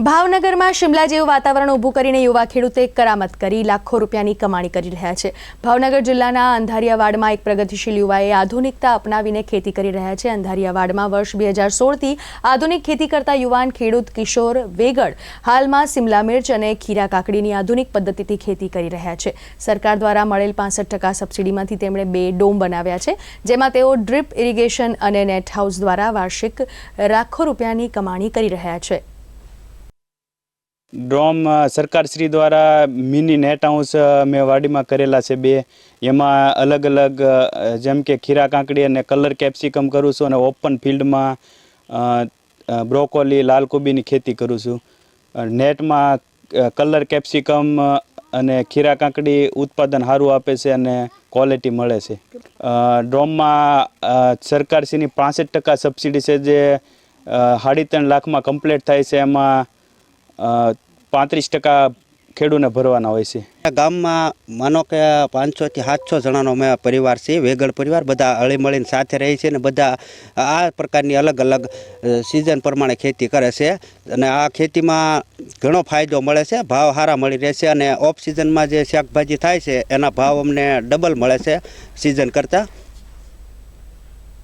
ભાવનગરમાં શિમલા જેવું વાતાવરણ ઊભું કરીને યુવા ખેડૂતે કરામત કરી, લાખો રૂપિયાની કમાણી કરી રહ્યા છે. ભાવનગર જિલ્લાના અંધારિયાવાડમાં એક પ્રગતિશીલ યુવાએ આધુનિકતા અપનાવીને ખેતી કરી રહ્યા છે. અંધારિયાવાડમાં વર્ષ બે હજાર સોળથી આધુનિક ખેતી કરતા યુવાન ખેડૂત કિશોર વેગડ હાલમાં સિમલા મિર્ચ અને ખીરા કાકડીની આધુનિક પદ્ધતિથી ખેતી કરી રહ્યા છે. સરકાર દ્વારા મળેલ પાસઠ ટકા સબસિડીમાંથી તેમણે બે ડોમ બનાવ્યા છે, જેમાં તેઓ ડ્રીપ ઇરિગેશન અને નેટ હાઉસ દ્વારા વાર્ષિક લાખો રૂપિયાની કમાણી કરી રહ્યા છે. ડ્રોમ સરકારશ્રી દ્વારા મિની નેટ હાઉસ મેં વાડીમાં કરેલા છે બે. એમાં અલગ અલગ જેમ કે ખીરા કાંકડી અને કલર કેપ્સિકમ કરું છું અને ઓપન ફિલ્ડમાં બ્રોકોલી, લાલ કોબીની ખેતી કરું છું. નેટમાં કલર કેપ્સિકમ અને ખીરા કાંકડી ઉત્પાદન સારું આપે છે અને ક્વોલિટી મળે છે. ડ્રોમમાં સરકારશ્રીની પાસઠ ટકા સબસિડી છે જે સાડી ત્રણ લાખમાં કમ્પ્લીટ થાય છે. એમાં પાંત્રીસ ટકા ખેડૂને ભરવાના હોય છે. ગામમાં માનો કે પાંચસોથી સાતસો જણાનો અમે પરિવાર છે, વેગળ પરિવાર, બધા હળીમળીને સાથે રહે છે અને બધા આ પ્રકારની અલગ અલગ સિઝન પ્રમાણે ખેતી કરે છે અને આ ખેતીમાં ઘણો ફાયદો મળે છે, ભાવ સારા મળી રહે છે અને ઓફ સિઝનમાં જે શાકભાજી થાય છે, એના ભાવ અમને ડબલ મળે છે સિઝન કરતાં.